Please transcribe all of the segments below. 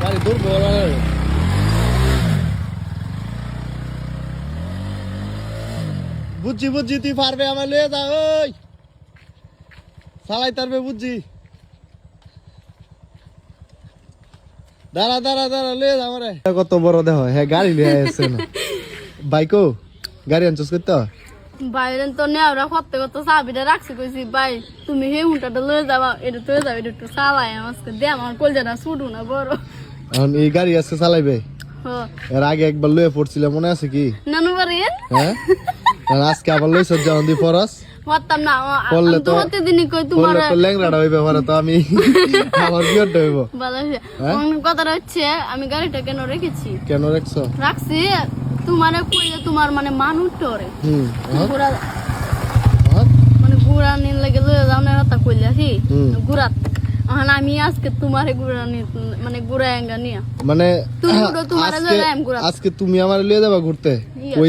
গাড়ি দূর বলা বুঝছি বুঝছি তুই পারবে আমার লিয়ে যা ওই। চালাই তারবে বুঝছি। দাঁড়া দাঁড়া দাঁড়া লিয়ে যা আমারে। কত বড় দেহ হ্যাঁ গাড়ি লিয়ে আসছে না। বাইকো গাড়ি আনছিস করতে বাইরেন তো নেওয়া করতে করতে চাবিটা রাখছি কইছি ভাই তুমি হে উল্টাটা লয়ে যাবা এটা তো যাবে এটা একটু চালাই আমাকে দে আমার কলজাটা শুডু না বড়। এখন এই গাড়ি আজকে চালাইবে। এর আগে একবার লয়ে পড়ছিল মনে আছে কি? নানু বাড়ির হ্যাঁ? আজকে আবার লইছ যখন দি ফরস হতাম না করলে তো তো- হতে দিনই কই তোমার তো ল্যাংড়াটা হইবে পরে তো আমি আমার হইব। হ্যাঁ? কথাটা হচ্ছে আমি গাড়িটা কেন রেখেছি? কেন রাখছো? রাখছি তোমার কইলে তোমার মানে মান উঠতে ওরে হুম? মানে ঘোরা নিন লাগে যাও না কথা কইলে কি। ঘোরাত আমি আজকে তোমারে ঘোরা নি মানে ঘোরা এঙ্গা নিয়া। মানে তোমারে আজকে আমি ঘুরাবো। আজকে তুমি আমার যাবা ঘুরতে.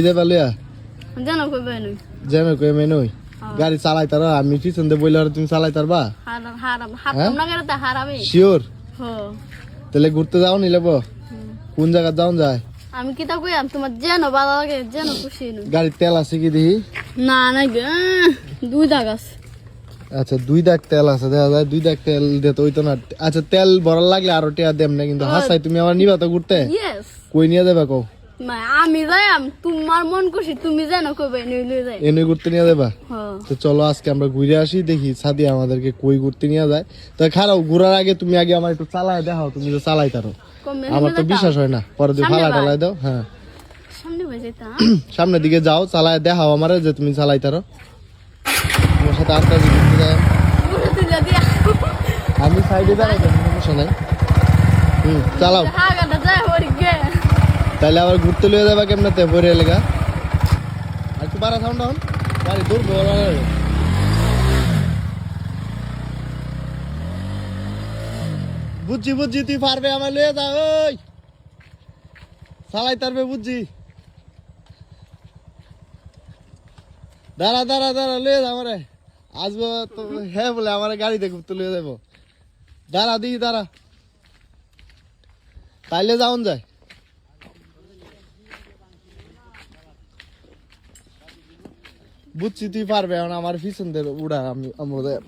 যাবা জানো কই মেনই। গাড়ি চালাই তারা আমি পিছন দিয়ে বইলে তুমি চালাই তারবা হারাম হারাম? হারাম না গেলে তা হারাবে? শিওর হো। তাহলে ঘুরতে যাও নি লেবো? কোন জায়গা যাও যায়? আমি কি তা কইয়াম তোমার যেন ভালো লাগে যেন খুশি গাড়ির তেল আছে কি দেখি? না না দুই দাগ আছে। আচ্ছা দুই দাগ তেল আছে দেখা যায় দুই দাগ তেল দিতে হইতো না। আচ্ছা তেল ভরার লাগলে আরও টিয়া দেম না কিন্তু। হাসাই তুমি আমার নিবা তো ঘুরতে? কই নিয়ে যাবে কও? আমি যাইম তোমার মন খুশি তুমি নই যাই। এনে ঘুরতে নিয়ে যাবা তো চলো আজকে আমরা ঘুরে আসি দেখি সাদি আমাদেরকে কই ঘুরতে নিয়ে যায়। তো খারাপ ঘুরার আগে তুমি আগে আমার একটু চালায় দেখাও তুমি তো চালাই তারো। আমার তো বিশ্বাস হয় না পরে তুমি ফালা টালাই দাও হ্যাঁ। সামনে সামনের দিকে যাও চালায় দেখাও আমারে যে তুমি চালাই তারো। সাথে দিয়া। আমি সাইডে দাঁড়াই সমস্যা নাই। হুম চালাও। তাহলে আবার ঘুরতে লিয়ে যাবা কেমনাতে এলাকা? আর একটু বাড়া সাউন্ড ডাউন গাড়ি দূর বলা বুঝছি বুঝছি তুই পারবে আমার লিয়ে যা ওই। চালাই তারবে বুঝছি। দাঁড়া দাঁড়া দাঁড়া লিয়ে যা আমারে। আসব তো হ্যাঁ বলে আমার গাড়িতে ঘুরতে লিয়ে যাব দাঁড়া দিই দাঁড়া। তাইলে যাওন যায়। বুঝছি তুই পারবে এখন আমার পিছন দিয়ে উড়া আমি আমাদের।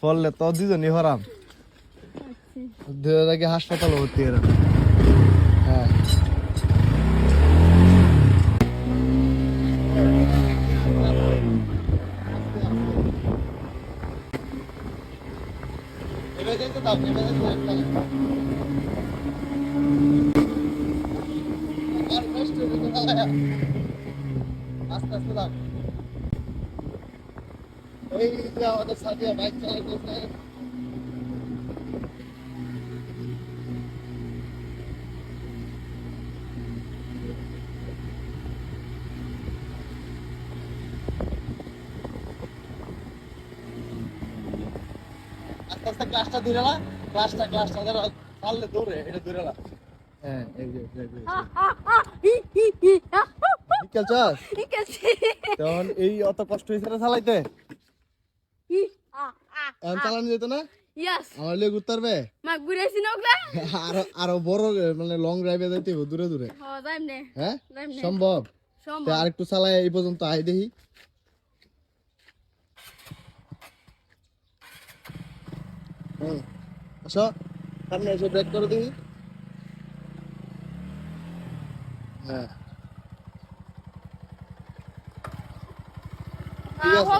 ফললে তো দুজনই হরাম। দুজনকে হাসপাতালে ভর্তি এরা হ্যাঁ এবার যেতে দাও এবার যেতে দাও আর কষ্ট হবে না আস্তে আস্তে দাও এই যে আমাদের সাথে বাইক আস্তে আস্তে ক্লাসটা ধরে না ক্লাসটা ক্লাসটা ধরে পারলে দৌড়ে এটা ধরে না হ্যাঁ এই যে এই যে, এই যে বিকেল চাস? তখন এই অত কষ্ট হয়েছে না চালাইতে? এখন চালানো যেত না? আমার লিয়ে ঘুরতে পারবে মা ঘুরেছি না ওগুলা? আরও আরও বড় মানে লং ড্রাইভে যাইতে দূরে দূরে। হ যাইম নে। হ্যাঁ? সম্ভব? আরেকটু চালাই এই পর্যন্ত আই দেখি। হুম আসো সামনে এসে ব্রেক করে দিবি হ্যাঁ। ঠিক আছে।